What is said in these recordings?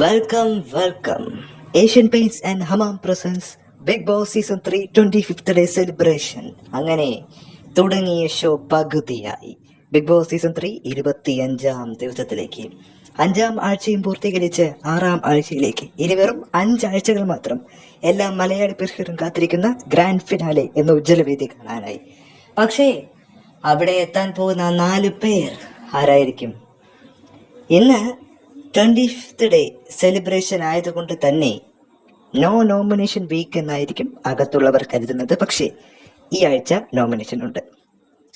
Welcome welcome Asian paints and Hamam presents big boss season three twenty fifth day celebration അങ്ങനെ തുടങ്ങിയ show പകുതിയായി. Big boss season three ഇരുപത്തിയഞ്ചാം ദിവസത്തിലേക്ക്. അഞ്ചാം ആഴ്ചയും പൂർത്തീകരിച്ച് ആറാം ആഴ്ചയിലേക്ക്. ഇനി വെറും അഞ്ചാഴ്ചകൾ മാത്രം എല്ലാ മലയാളി പ്രേക്ഷകരും കാത്തിരിക്കുന്ന ഗ്രാൻഡ് ഫിനാലെ എന്ന ഉജ്ജ്വലവേദി കാണാനായി. പക്ഷേ അവിടെ എത്താൻ പോകുന്ന നാല് പേർ ആരായിരിക്കും? ഇന്ന് ട്വന്റി ഫിഫ്ത്ത് ഡേ സെലിബ്രേഷൻ ആയതുകൊണ്ട് തന്നെ നോ നോമിനേഷൻ വീക്ക് എന്നായിരിക്കും അകത്തുള്ളവർ കരുതുന്നത്. പക്ഷേ ഈ ആഴ്ച നോമിനേഷൻ ഉണ്ട്.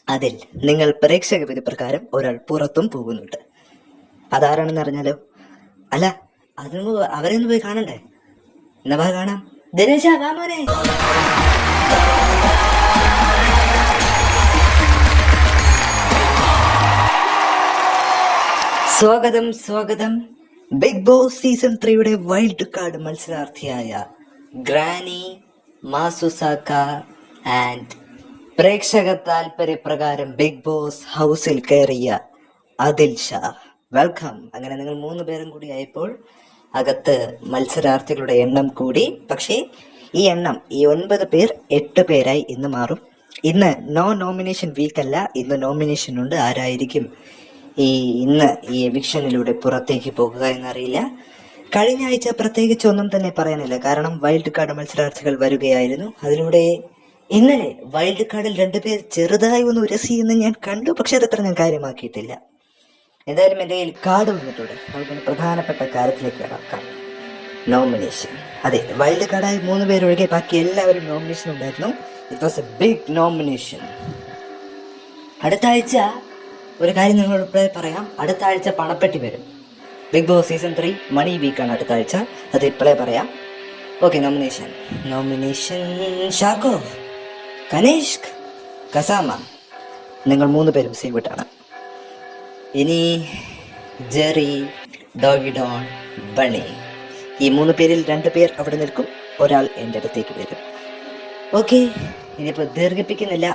അതിൽ നിങ്ങൾ പ്രേക്ഷക വിധി പ്രകാരം ഒരാൾ പുറത്തും പോകുന്നുണ്ട്. അതാരാണെന്ന് അറിഞ്ഞാലോ? അല്ല അതിന് അവരെ ഒന്ന് പോയി കാണണ്ടേ? എന്നാ കാണാം. ദിനേശ വാ സ്വാഗതം സ്വാഗതം. ബിഗ് ബോസ് സീസൺ ത്രീയുടെ വൈൽഡ് കാർഡ് മത്സരാർത്ഥിയായ ഗ്രാനി മാസുസാക്ക ആൻഡ് പ്രേക്ഷക താല്പര്യപ്രകാരം ബിഗ് ബോസ് ഹൗസിൽ കയറിയ അതിൽ ഷാ. വെൽക്കം അങ്ങനെ നിങ്ങൾ മൂന്ന് പേരും കൂടി ആയപ്പോൾ അകത്ത് മത്സരാർത്ഥികളുടെ എണ്ണം കൂടി. പക്ഷേ ഈ എണ്ണം ഈ ഒൻപത് പേർ എട്ട് പേരായി ഇന്ന് മാറും. ഇന്ന് നോ നോമിനേഷൻ വീക്കല്ല ഇന്ന് നോമിനേഷൻ ഉണ്ട്. ആരായിരിക്കും ഈ ഇന്ന് ഈ എവിക്ഷനിലൂടെ പുറത്തേക്ക് പോകുക എന്നറിയില്ല. കഴിഞ്ഞ ആഴ്ച പ്രത്യേകിച്ച് ഒന്നും തന്നെ പറയാനില്ല. കാരണം വൈൽഡ് കാർഡ് മത്സരാർത്ഥികൾ വരികയായിരുന്നു. അതിലൂടെ ഇന്നലെ വൈൽഡ് കാർഡിൽ രണ്ടുപേർ ചെറുതായി ഒന്ന് ഉരസിയെന്ന് ഞാൻ കണ്ടു. പക്ഷെ അതത്ര ഞാൻ കാര്യമാക്കിയിട്ടില്ല. എന്തായാലും എന്റെ കയ്യിൽ കാർഡ് വന്നിട്ടുണ്ട് നമുക്ക് പ്രധാനപ്പെട്ട കാര്യത്തിലേക്ക് കടക്കാം. നോമിനേഷൻ അതെ വൈൽഡ് കാർഡായി മൂന്ന് പേരൊഴികെ ബാക്കി എല്ലാവരും നോമിനേഷൻ ഉണ്ടായിരുന്നു. It was a big nomination അടുത്ത ആഴ്ച ഒരു കാര്യം നിങ്ങളോട് ഇപ്പോഴേ പറയാം. അടുത്ത ആഴ്ച പണപ്പെട്ടി വരും. Big boss season three money വീക്കാണ് അടുത്ത ആഴ്ച. അത് ഇപ്പോഴേ പറയാം. ഓക്കെ നോമിനേഷൻ നോമിനേഷൻ ഷാക്കോ കനേഷ്ക് കസാമ നിങ്ങൾ മൂന്ന് പേരും സേവിട്ടാണ് ഇനി ജെറി ഡോഗി ഡോൺ ബണി ഈ മൂന്ന് പേരിൽ രണ്ട് പേർ അവിടെ നിൽക്കും. ഒരാൾ എന്റെ അടുത്തേക്ക് വരും. ഓക്കെ ഇനിയിപ്പോൾ ദീർഘിപ്പിക്കുന്നില്ല.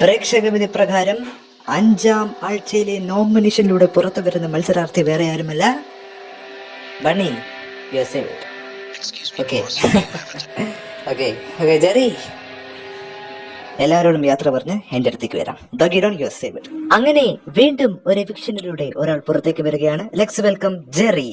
പ്രേക്ഷക വിധി പ്രകാരം അഞ്ചാം ആഴ്ചയിലെ നോമിനേഷനിലൂടെ പുറത്തു വരുന്ന മത്സരാർത്ഥി വേറെ ആരുമല്ല? Bunny okay okay okay Jerry. എല്ലാവരോടും യാത്ര പറഞ്ഞ് എന്റെ അടുത്തേക്ക് വരാം. യുവർ സേവ് അങ്ങനെ വീണ്ടും ഒരു എവിക്ഷനിലൂടെ ഒരാൾ പുറത്തേക്ക് വരികയാണ്. Lex welcome Jerry.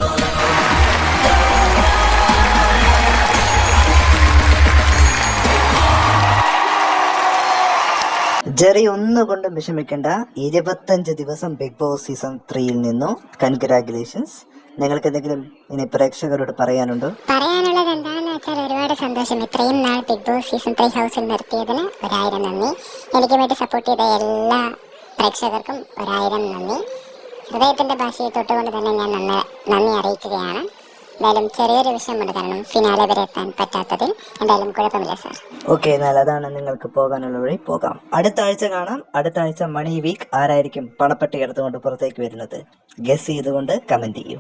ജെറി ഒന്നുകൊണ്ടും വിഷമിക്കേണ്ട. ഇരുപത്തഞ്ച് ദിവസം ബിഗ് ബോസ് സീസൺ ത്രീയിൽ നിന്നും. കൺഗ്രാജുലേഷൻസ് നിങ്ങൾക്ക് എന്തെങ്കിലും ഇനി പ്രേക്ഷകരോട് പറയാനുണ്ടോ? പറയാനുള്ളത് എന്താണെന്ന് വെച്ചാൽ ഒരുപാട് സന്തോഷം. ഇത്രയും നാൾ ബിഗ് ബോസ് സീസൺ ത്രീ ഹൗസിൽ നിർത്തിയതിന് ഒരായിരം നന്ദി. എനിക്ക് വേണ്ടി സപ്പോർട്ട് ചെയ്ത എല്ലാ പ്രേക്ഷകർക്കും ഒരായിരം നന്ദി. ഹൃദയത്തിന്റെ ഭാഷയെ തൊട്ടുകൊണ്ട് തന്നെ ഞാൻ നന്ദി അറിയിക്കുകയാണ്. എന്തായാലും ചെറിയൊരു വിഷയമുണ്ട് കാരണം ഫിനാലെ വരെ എത്താൻ പറ്റാത്തതിൽ എന്തായാലും കുഴപ്പമില്ല സാർ ഓക്കെ എന്നാൽ അതാണ് നിങ്ങൾക്ക് പോകാനുള്ള വഴി. പോകാം. അടുത്ത ആഴ്ച കാണാം. അടുത്ത ആഴ്ച മണി വീക്ക് ആരായിരിക്കും പണപ്പെട്ടി എടുത്തുകൊണ്ട് പുറത്തേക്ക് വരുന്നത്? ഗസ് ചെയ്തുകൊണ്ട് കമന്റ് ചെയ്യൂ.